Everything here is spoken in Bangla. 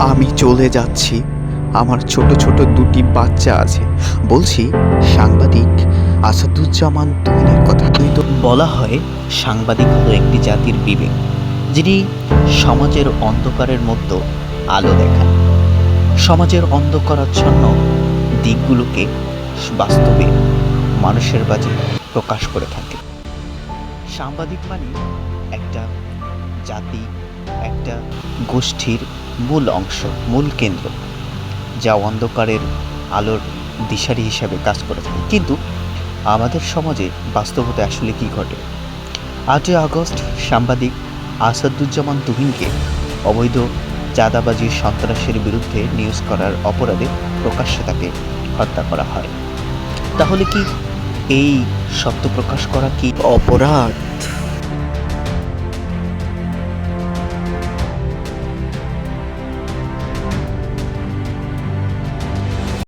আমি চলে যাচ্ছি। আমার ছোট ছোট দুটি বাচ্চা আছে। বলছি, সাংবাদিক, আসাদুজ্জামান, তুহিনের কথা তুই তো? বলা হয়, সাংবাদিক হলো একটি জাতির বিবেক, যিনি সমাজের অন্ধকারের মধ্যে আলো দেখান। সমাজের অন্ধকারাচ্ছন্ন দিকগুলোকে বাস্তবে মানুষের মাঝে প্রকাশ করে থাকে। সাংবাদিক মানে একটা জাতি, একটা গোষ্ঠীর মূল অংশ, মূল কেন্দ্র, যা অন্ধকারের আলোর দিশারি হিসাবে কাজ করে থাকে। কিন্তু আমাদের সমাজে বাস্তবতা আসলে কি ঘটে? আটই আগস্ট সাংবাদিক আসাদুজ্জামান তুহিনকে অবৈধ চাঁদাবাজির সন্ত্রাসের বিরুদ্ধে নিউজ করার অপরাধে প্রকাশ্যে তাকে হত্যা করা হয়। তাহলে কি এই সত্য প্রকাশ করা কি অপরাধ?